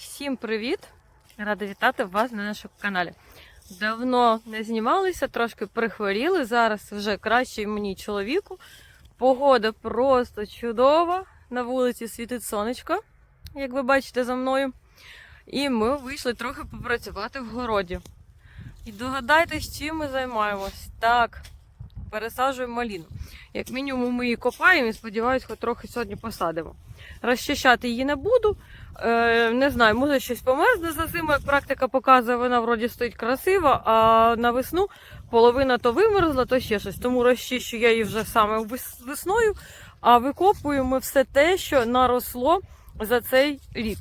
Всім привіт! Рада вітати вас на нашому каналі. Давно не знімалися, трошки прихворіли. Зараз вже краще мені чоловіку. Погода просто чудова. На вулиці світить сонечко, як ви бачите за мною. І ми вийшли трохи попрацювати в городі. І догадайтесь, чим ми займаємось. Так, пересаджуємо маліну. Як мінімум, ми її копаємо і сподіваюсь, хоч трохи сьогодні посадимо. Розчищати її не буду. Е, не знаю, може щось померзне за зиму, як практика показує, вона вроді стоїть красиво, а на весну половина то вимерзла, то ще щось. Тому розчищу я її вже саме весною, а викопуємо все те, що наросло за цей рік.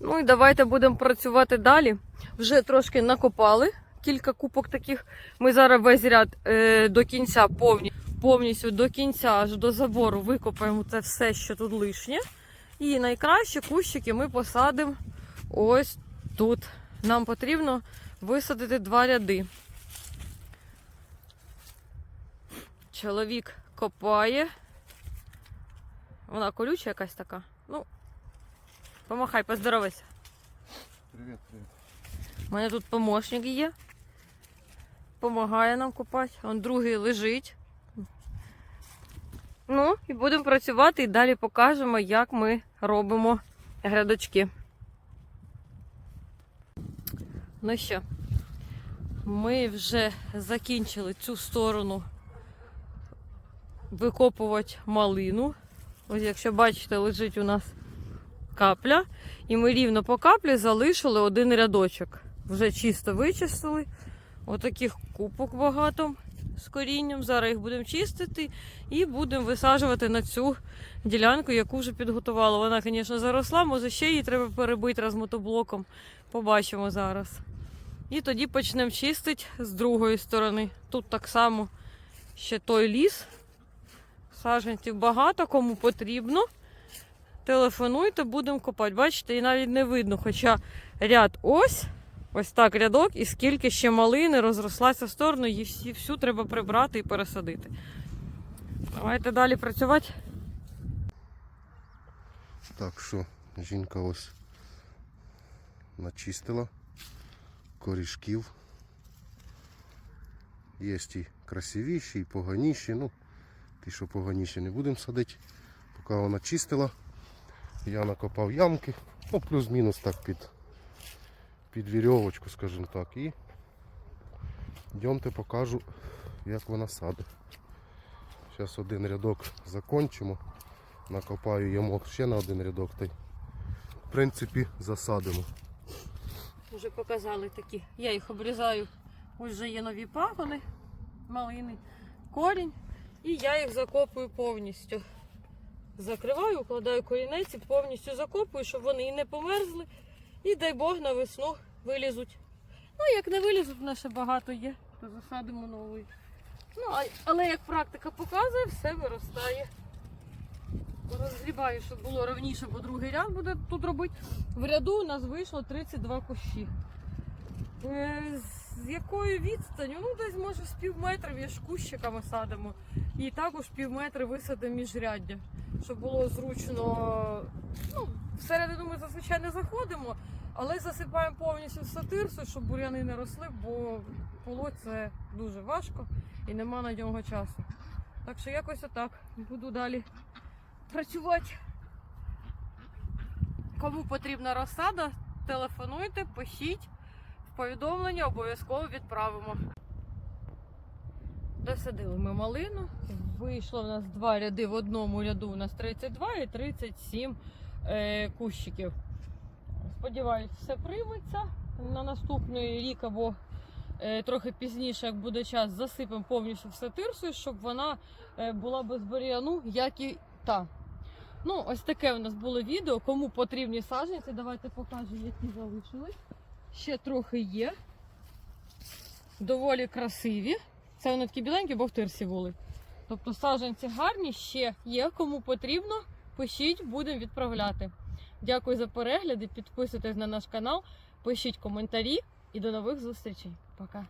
Ну і давайте будемо працювати далі. Вже трошки накопали кілька купок таких. Ми зараз весь ряд е, до кінця повні, повністю до кінця аж до забору викопаємо це все, що тут лишнє. І найкраще кущики ми посадимо ось тут. Нам потрібно висадити два ряди. Чоловік копає. Вона колюча якась така. Ну, помахай, поздоровайся. Привіт, привіт. У мене тут помощник є. Помагає нам копати. Он другий лежить. Ну, і будемо працювати і далі покажемо, як ми робимо грядочки. Ну що, ми вже закінчили цю сторону викопувати малину. Ось, якщо бачите, лежить у нас капля. І ми рівно по каплі залишили один рядочок. Вже чисто вичистили. Отаких купок багато з корінням. Зараз їх будемо чистити і будемо висаджувати на цю ділянку, яку вже підготувала. Вона, звісно, заросла, може ще її треба перебити раз мотоблоком. Побачимо зараз. І тоді почнемо чистити з другої сторони. Тут так само ще той ліс. Саджанців багато, кому потрібно. Телефонуйте, будемо копати. Бачите, і навіть не видно. Хоча ряд ось, ось так рядок, і скільки ще малини розрослася в сторону, її всі, всю треба прибрати і пересадити. Давайте далі працювати. Так що, жінка ось начистила корішків. Є і красивіші, і поганіші. Ну, ті, що поганіші, не будемо садити. Поки вона чистила, я накопав ямки, ну плюс-мінус так під, під вірьовочку, скажімо так. І йдемте покажу, як вона садить. Зараз один рядок закончимо. Накопаю ямок ще на один рядок та й в принципі засадимо. Вже показали такі. Я їх обрізаю. Ось вже є нові пагони, малини, корінь. І я їх закопую повністю. Закриваю, укладаю корінець і повністю закопую, щоб вони і не померзли. І дай Бог на весну вилізуть. Ну, як не вилізуть, в нас ще багато є, то засадимо новий. Ну, але як практика показує, все виростає. Розгрібаю, щоб було ровніше, бо другий ряд буде тут робити. В ряду у нас вийшло 32 кущі. Е, З якою відстанню? Ну, десь може з пів метра між кущиками садимо. І також пів метра висадимо міжряддя, щоб було зручно. Ну, всередину ми зазвичай не заходимо, але засипаємо повністю все тирсу, щоб бур'яни не росли, бо полоть це дуже важко і нема на нього часу. Так що якось отак. Буду далі працювати. Кому потрібна розсада, телефонуйте, пишіть. В повідомлення обов'язково відправимо. Досадили ми малину. Вийшло в нас два ряди. В одному ряду у нас 32 і 37 е, кущиків. Сподіваюсь, все прийметься на наступний рік або е, трохи пізніше, як буде час, засипемо повністю все тирсою, щоб вона е, була без бур'яну, як і та. Ну, ось таке у нас було відео. Кому потрібні саджанці, давайте покажу, які залишились. Ще трохи є. Доволі красиві. Це вони такі біленькі, бо в тирсі були. Тобто саджанці гарні, ще є. Кому потрібно, пишіть, будемо відправляти. Дякую за перегляди. Підписуйтесь на наш канал, пишіть коментарі і до нових зустрічей. Пока.